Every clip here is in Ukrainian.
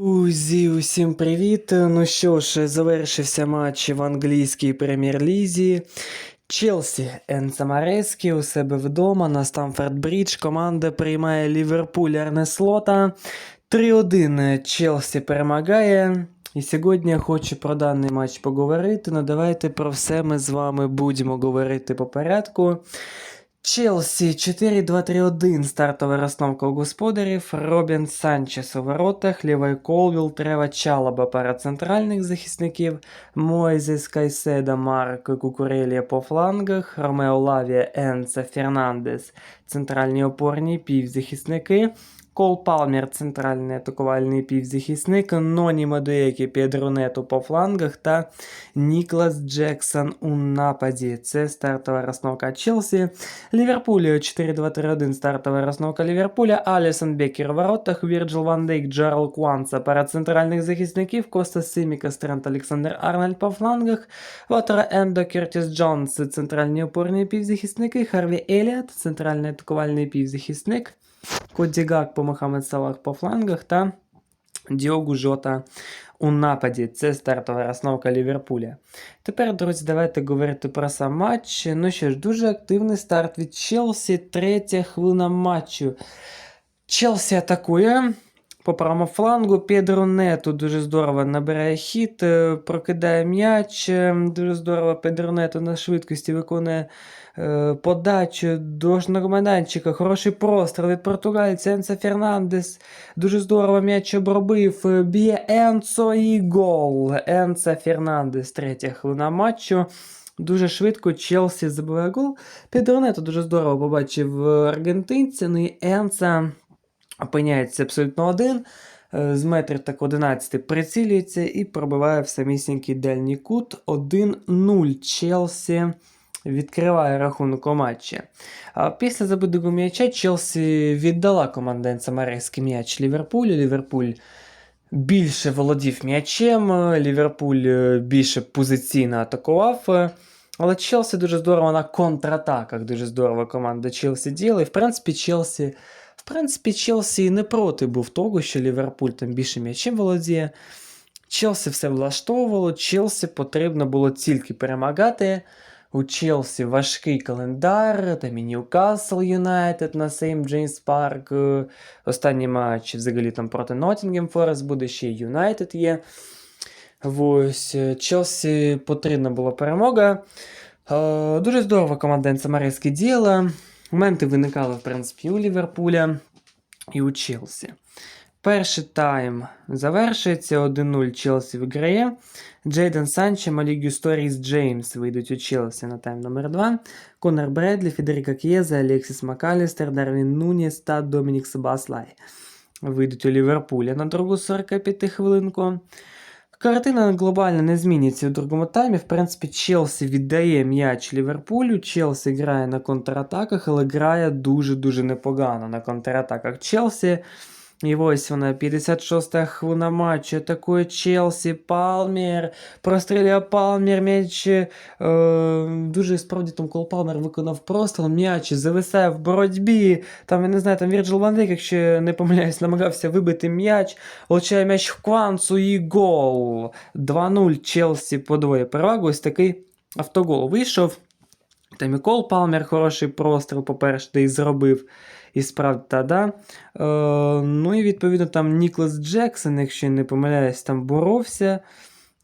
Друзі, усім привіт! Ну що ж, завершився матч в англійській прем'єр-лізі. Челсі Енцамареські у себе вдома на Стамфорд Брідж. Команда приймає Ліверпуль Арнеслота. 3-1 Челсі перемагає. І сьогодні я хочу про даний матч поговорити. Ну давайте про все ми з вами будемо говорити по порядку. Челсі 4-2-3-1 стартова розстановка у господарів. Робін Санчес у воротах, лівий Колвіл, Трева Чалаба пара центральних захисників, Мойзес Кайседа, Марк Кукурелія по флангах, Ромео Лавія, Енце Фернандес, центральні опорні півзахисники. Кол Палмер, центральний атакувальний півзахисник, Ноні Мадуекі Педрунету по флангах та Ніклас Джексон у нападі. Це стартова розновка Челсі. Ліверпуль 4-2-3-1 стартова розновка Ліверпуля. Алісон Бекер у воротах, Вірджил Ван Дейк, Джерал Кванца пара центральних захисників, Коста Симікас, Трент Олександр Арнольд по флангах, Вотера Ендо, Кертіс Джонс, центральні опорні півзахисники, Харві Еліот, центральний атакувальний півзахисник, Коді по Мохамед Салах по флангах та Діогу Жота у нападі. Це стартова розновка Ліверпуля. Тепер, друзі, давайте говорити про сам матч. Ну що ж, дуже активний старт від Челсі. Третя хвилина матчу. Челсі атакує. По правому флангу Педро Нету дуже здорово набирає хід, е, прокидає м'яч. е, Дуже здорово Педро Нету на швидкості виконує е, подачу до майданчика. Хороший простріл від португальця Енса Фернандес. Дуже здорово м'яч обробив. Б'є Енцо і гол. Енса Фернандес, третя хвилина матчу. Дуже швидко Челсі забиває гол. Педро Нету дуже здорово побачив аргентинця. Ну і Енса опиняється абсолютно один. е, З метрів так 11 прицілюється і пробиває в самісінький дальній кут 1-0. Челсі відкриває рахунок у матчі. Після забитого м'яча Челсі віддала команда Енцамарейський м'яч Ліверпулю. Ліверпуль більше володів м'ячем, е, Ліверпуль е, більше позиційно атакував. Але Челсі дуже здорово на контратаках. Дуже здорово команда Челсі діяла. І в принципі, Челсі. Принципі, Челсі не проти був того, що Ліверпуль там більше м'ячем володіє. Челсі все влаштовувало, Челсі потрібно було тільки перемагати. У Челсі важкий календар, там і Ньюкасл Юнайтед на Сейм Джеймс Парк. е, Останній матч взагалі там проти Ноттінгем Форест буде, ще й Юнайтед є. Ось, е, Челсі потрібна була перемога. Е, Дуже здорово команда Енцемарейське діяла. Моменти виникали, в принципі, у Ліверпуля і у Челсі. Перший тайм завершується 1-0 Челсі виграє. Джейден Санчо, Малі Гюсторіс Джеймс вийдуть у Челсі на тайм номер 2 Конор Бредлі, Федеріка К'єза, Алексіс Макалістер, Дарвін Нуніс та Домінік Себаслай вийдуть у Ліверпуля на другу 45 хвилинку. Картина глобально не зміниться у другому таймі. В принципі, Челсі віддає м'яч Ліверпулю. Челсі грає на контратаках, але грає дуже-дуже непогано на контратаках Челсі. І ось вона, 56-та хвилина матчу. Атакує Челсі, Палмер. Прострілює Палмер, м'яч. Е, дуже справді там Кол Палмер виконав простріл, м'яч зависає в боротьбі. Там, я не знаю, там Вірджил Ван якщо не помиляюсь, намагався вибити м'яч. Влучає м'яч в кванцу і гол. 2-0 Челсі подвоє перевагу. Ось такий автогол вийшов. Там і Кол Палмер хороший простріл, по-перше, і зробив. І справді, та, да. Е, ну і відповідно там Ніклас Джексон, якщо не помиляюсь, там боровся.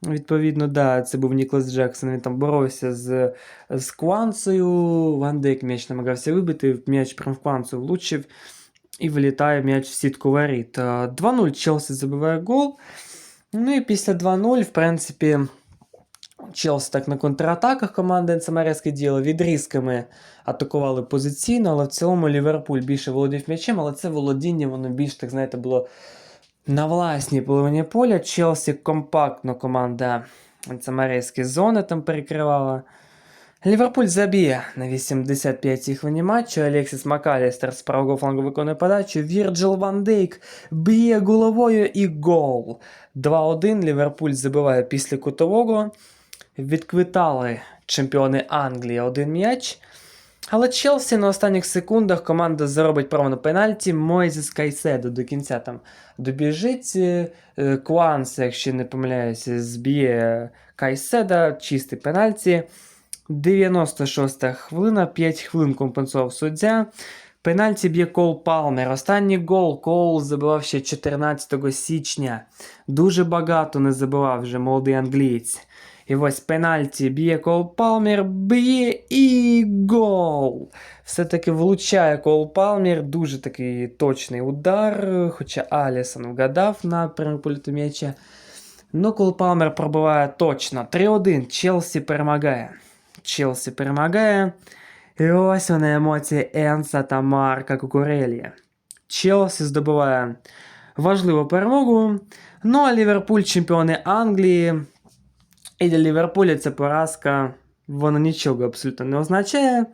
Відповідно, да, це був Ніклас Джексон. Він там боровся з, з Кванцею. Ван Дейк м'яч намагався вибити, м'яч прям в Кванцу влучив. І вилітає м'яч в сітку воріт. Е, 2-0 Челсі забиває гол. Ну і після 2-0, в принципі, Челсі так на контратаках команда Енцемарецьке діло відрізками атакували позиційно, але в цілому Ліверпуль більше володів м'ячем, але це володіння, воно більш, так знаєте, було на власній половині поля. Челсі компактно команда Енцемарецькі зони там перекривала. Ліверпуль заб'є на 85-й хвилині матчу. Алексіс Макалістер з правого флангу виконує подачу. Вірджил Ван Дейк б'є головою і гол. 2-1 Ліверпуль забиває після кутового. Відквитали чемпіони Англії один м'яч. Але Челсі на останніх секундах команда заробить право на пенальті. Мойзес Кайседо до кінця там добіжить. е, Куанс, якщо не помиляюся, зб'є Кайседа, чистий пенальті. 96-та хвилина, 5 хвилин компенсував суддя. Пенальті б'є Кол Палмер. Останній гол Кол забивав ще 14 січня. Дуже багато не забивав вже молодий англієць. І ось пенальті б'є Кол Палмер, б'є і гол. Все-таки влучає Кол Палмер, дуже такий точний удар, хоча Алісон вгадав напрямок польоту м'яча. Ну, Кол Палмер пробиває точно. 3-1. Челсі перемагає. Челсі перемагає. І ось вони емоції Енса та Марка Кукурелі. Челсі здобуває важливу перемогу. Ну а Ліверпуль чемпіони Англії. І для Ліверпуля ця поразка, вона нічого абсолютно не означає.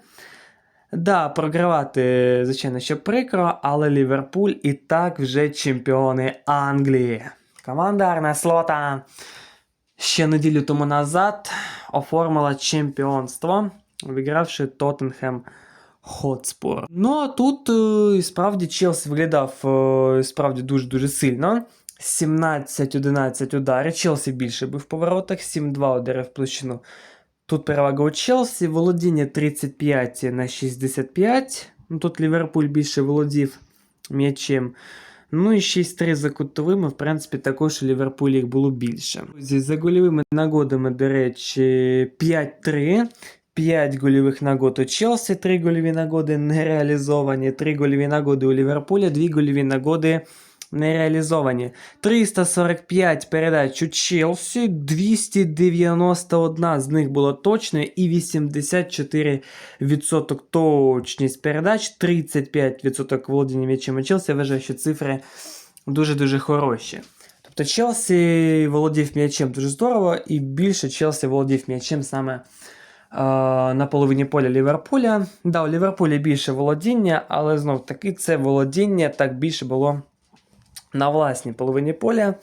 Да, програвати, звичайно, що прикро, але Ліверпуль і так вже чемпіони Англії. Команда Арне Слота ще неділю тому назад оформила чемпіонство, обігравши Тоттенхем Хотспур. Ну а тут е, справді Челсі виглядав е, справді дуже-дуже сильно. 17-11 ударів. Челсі більше був в поворотах, 7-2 удари в площину. Тут перевага у Челсі, володіння 35 на 65. Ну, тут Ліверпуль більше володів м'ячем. Ну і 6-3 за кутовими, в принципі, також у Ліверпулі їх було більше. За гольовими нагодами, до речі, 5-3. 5 гольових нагод у Челсі, 3 гольові нагоди не реалізовані, 3 гольові нагоди у Ліверпуля, 2 гольові нагоди не реалізовані. 345 передач у Челсі, 291 з них було точною і 84% точність передач, 35% володіння м'ячем у Челсі. Я вважаю, що цифри дуже-дуже хороші. Тобто Челсі володів м'ячем дуже здорово, і більше Челсі володів м'ячем саме на половині поля Ліверпуля. Да, у Ліверпулі більше володіння, але знов таки це володіння так більше було на власній половині поля.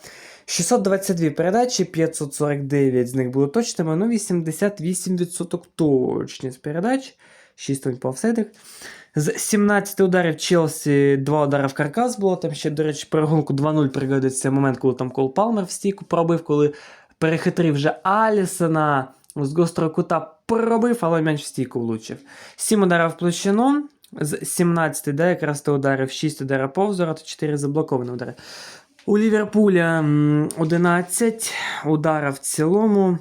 622 передачі, 549 з них було точними, ну 88% точність передач, 6 по офсайдах. З 17 ударів Челсі 2 удари в каркас було. Там ще, до речі, перегонку 2-0 пригодиться момент, коли там Кол Палмер в стійку пробив, коли перехитрив вже Алісона з гострого кута пробив, але м'яч в стійку влучив. 7 ударів в площину. З 17, да, якраз то ударів, 6 ударів повз ворота, 4 заблоковані удари. У Ліверпуля 11 ударів в цілому,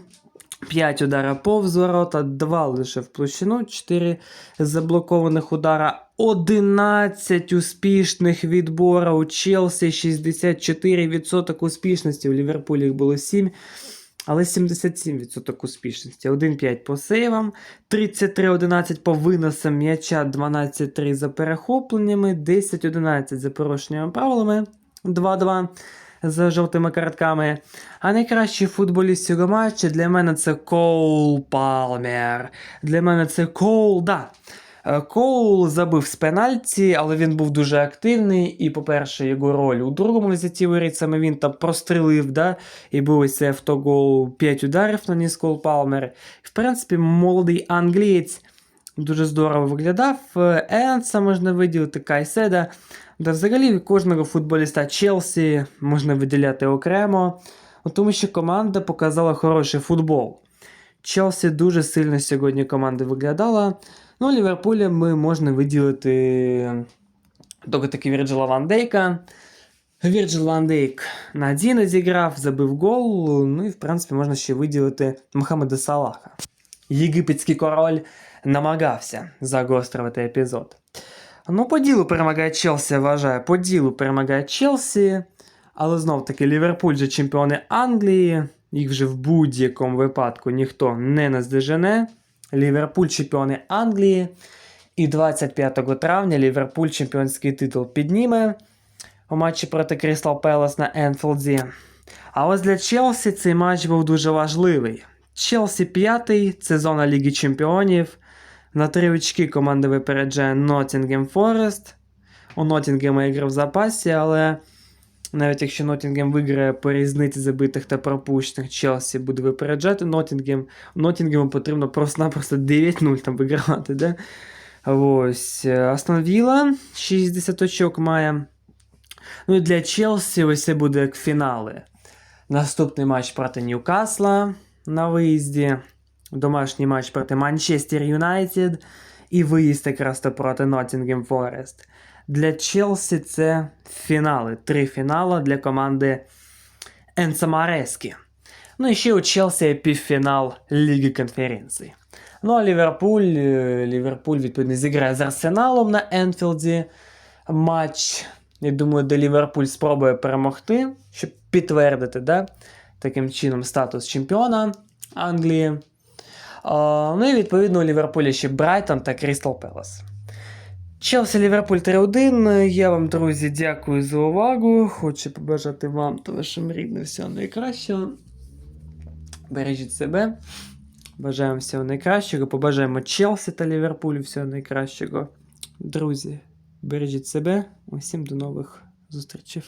5 ударів повз ворота, 2 лише в площину, 4 заблокованих удара, 11 успішних відбора у Челсі, 64% успішності, у Ліверпулі їх було 7. Але 77% успішності. 1-5 по сейвам, 33-11 по виносам м'яча, 12-3 за перехопленнями, 10-11 за порушеннями правилами, 2-2 за жовтими картками. А найкращий футболіст цього матчу для мене це Коул Палмер. Для мене це Коул, да. Е, Коул забив з пенальті, але він був дуже активний. І, по-перше, його роль у другому взятті воріт саме він там прострелив, да, і був цей автогол 5 ударів наніс Коул Палмер. В принципі, молодий англієць дуже здорово виглядав. Е, Енса можна виділити, Кайседа. Да взагалі кожного футболіста Челсі можна виділяти окремо, ну, тому що команда показала хороший футбол. Челсі дуже сильно сьогодні команда виглядала. Ну, Ліверпуля ми можна виділити тільки таки Вірджила Ван Дейка. Вірджил Ван Дейк надійно зіграв, забив гол. Ну і в принципі можна ще виділити Мохамеда Салаха. Єгипетський король намагався загострювати епізод. Ну, по ділу перемагає Челсі, вважаю. По ділу перемагає Челсі. Але знов таки Ліверпуль же чемпіони Англії. Їх вже в будь-якому випадку ніхто не наздожене. Ліверпуль чемпіони Англії. І 25 травня Ліверпуль чемпіонський титул підніме у матчі проти Крістал Пелес на Енфілді. А ось для Челсі цей матч був дуже важливий. Челсі п'ятий, це зона Ліги Чемпіонів. На три очки команда випереджає Ноттінгем Форест. У Ноттінгема ігри в запасі, але навіть якщо Ноттінгем виграє по різниці забитих та пропущених, Челсі буде випереджати Ноттінгем. Ноттінгему потрібно просто-напросто 9-0 там вигравати. Да? Ось Астон Вілла 60 очок має. Ну і для Челсі ось це буде як фінали. Наступний матч проти Ньюкасла на виїзді. Домашній матч проти Манчестер Юнайтед. І виїзд якраз то проти Ноттінгем Форест. Для Челсі це фінали. Три фінали для команди Енсамарескі. Ну і ще у Челсі півфінал Ліги конференцій. Ну а Ліверпуль, е, Ліверпуль відповідно зіграє з Арсеналом на Енфілді матч. Я думаю, де Ліверпуль спробує перемогти, щоб підтвердити да, таким чином статус чемпіона Англії. Ну і відповідно у Ліверпулі ще Брайтон та Крістал Пелас. Челсі Ліверпуль 3-1. Я вам, друзі, дякую за увагу. Хочу побажати вам та вашим рідним всього найкращого. Бережіть себе. Бажаємо всього найкращого. Побажаємо Челсі та Ліверпулю всього найкращого. Друзі, бережіть себе. Усім до нових зустрічей.